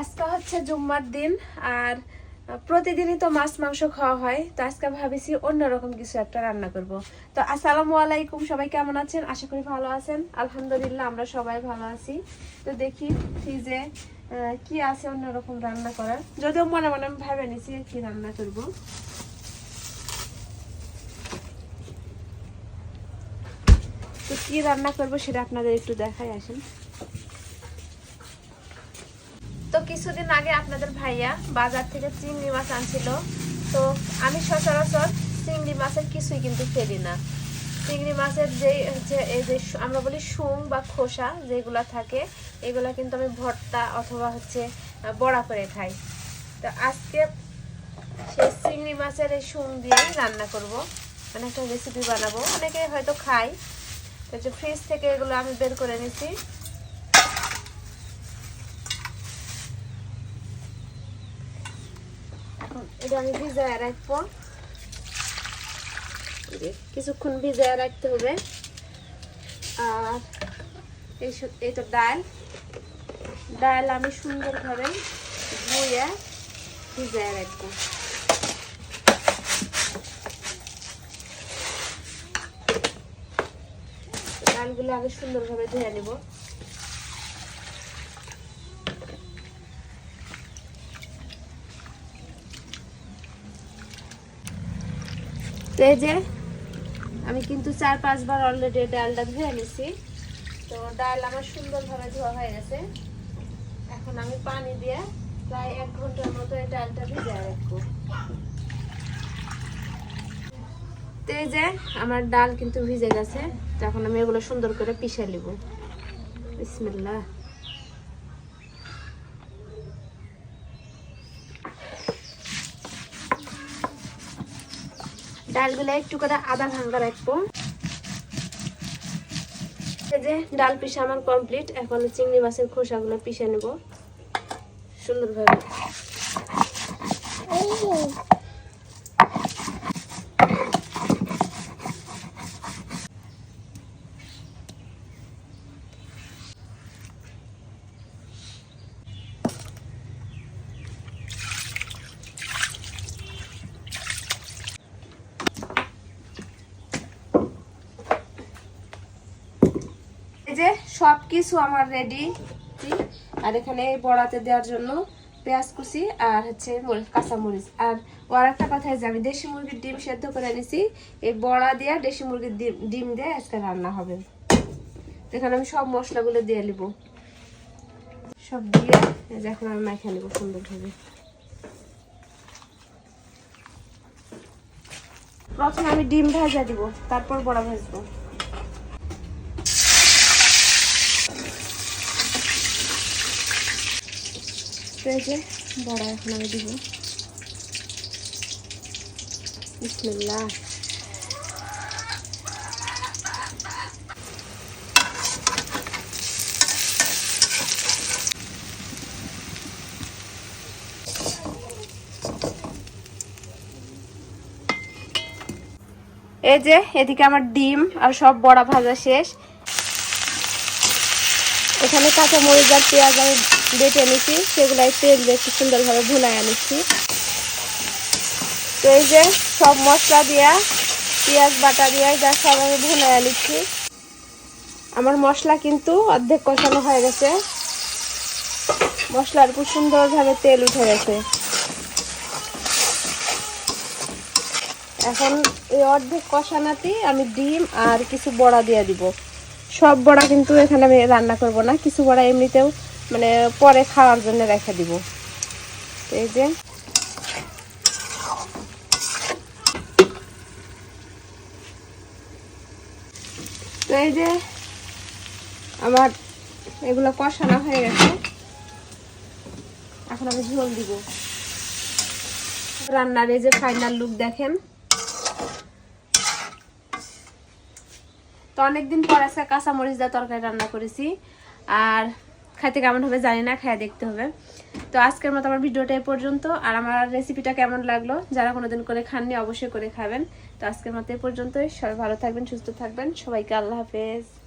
আজকে হচ্ছে জুম্মার দিন আর প্রতিদিনই তো মাছ, মাংস খাওয়া হয়। তো আজকে ভাবিছি অন্যরকম কিছু একটা রান্না করব। তো আসসালামু আলাইকুম, সবাই কেমন আছেন? আশা করি ভালো আছেন। আলহামদুলিল্লাহ, আমরা সবাই ভালো আছি। তো দেখি ফ্রিজে কি আছে অন্যরকম রান্না করার? যদিও মনে মনে আমি ভেবে নিছি কি রান্না করব। তো কি রান্না করব সেটা আপনাদের একটু দেখাই আসেন। তো কিছুদিন আগে আপনাদের ভাইয়া বাজার থেকে চিংড়ি মাছ আনছিল। তো আমি সচরাচর চিংড়ি মাছের কিছুই কিন্তু ফেলি না। চিংড়ি মাছের যে হচ্ছে এই যে আমরা বলি শুং বা খোসা যেগুলা থাকে, এগুলা কিন্তু আমি ভর্তা অথবা হচ্ছে বড়া করে খাই। তো আজকে সেই চিংড়ি মাছের এই শুং দিয়েই রান্না করব। মানে একটা রেসিপি বানাবো। অনেকে হয়তো খাই তো ফ্রিজ থেকে এগুলো আমি বের করে নিছি এখন এটা আমি ভিজায় রাখব। কিছুক্ষণ ভিজায় রাখতে হবে। আর এই তো ডাল। ডাল আমি সুন্দরভাবে ধুয়ে ভিজায় রাখব। ডালগুলো আগে সুন্দরভাবে ধুয়ে নেব। তো এই যে আমি কিন্তু চার, পাঁচবার অলরেডি ডালটা ধুয়ে নিছি। তো ডাল আমার সুন্দরভাবে ধোয়া হয়ে গেছে। এখন আমি পানি দিয়ে প্রায় এক ঘণ্টার মতো এই ডালটা ভিজিয়ে রাখব। তো এই যে আমার ডাল কিন্তু ভিজে গেছে। তো এখন আমি এগুলো সুন্দর করে পিষে নিব। বিসমিল্লাহ। ডালগুলো একটু করে আদা ভাঙা রাখব। যে ডাল পিসা আমার কমপ্লিট, এখন চিংড়ি মাছের খোসাগুলো পিষে নেব। সুন্দরভাবে। যে সব কিছু আমার রেডি আর এখানে বড়াতে দেওয়ার জন্য পেঁয়াজ কুচি আর হচ্ছে মরিচ কাঁচা মরিচ আর ওর একটা কথা যে আমি দেশি মুরগির ডিম সেদ্ধ করে এনেছি। এই বড়া দিয়ে দেশি মুরগির ডিম দিয়ে আজকে রান্না হবে। এখানে আমি সব মশলাগুলো দিয়ে নিব। সব দিয়ে এখন আমি মাখা নেব সুন্দরভাবে। প্রথমে আমি ডিম ভাজা দিব, তারপর বড়া ভাজবো। তো এই বড়া এখন আমি দিব। বিসমিল্লাহ। এই যে, এদিকে আমার ডিম আর সব বড়া ভাজা শেষ। এখানে কাঁচা মরিচ আর পেঁয়াজ আমি বেটে নিচ্ছি সেগুলাই তেল দিয়ে একটু সুন্দরভাবে ভুনাই আনিছি। তো এই যে সব মশলা দিয়া, পেঁয়াজ বাটা দিয়া যা সব আমি ভুনাই আনিছি। আমার মশলা কিন্তু অর্ধেক কষানো হয়ে গেছে। মশলার খুব সুন্দরভাবে তেল উঠে গেছে। এখন এই অর্ধেক কষানাতেই আমি ডিম আর কিছু বড়া দিয়ে দিব। সব বড়া কিন্তু এখানে আমি রান্না করব না, কিছু বড়া এমনিতেও মানে পরে খাওয়ার জন্য রেখে দিব। এই যে। তো এই যে আমার এগুলো কষানো হয়ে গেছে। এখন আমি ঝোল দিব। রান্নার এই যে ফাইনাল লুক দেখেন। তো অনেকদিন পর আজকে কাঁচা মরিচ দিয়ে তরকারি রান্না করেছি। আর খাইতে কেমন হবে জানি না, খাইয়ে দেখতে হবে। তো আজকের মতো আমার ভিডিওটা এ পর্যন্ত। আর আমার রেসিপিটা কেমন লাগল, যারা কোনোদিন করে খাননি অবশ্যই করে খাবেন। তো আজকের মতো এ পর্যন্তই। সবাই ভালো থাকবেন, সুস্থ থাকবেন। সবাইকে আল্লাহ হাফেজ।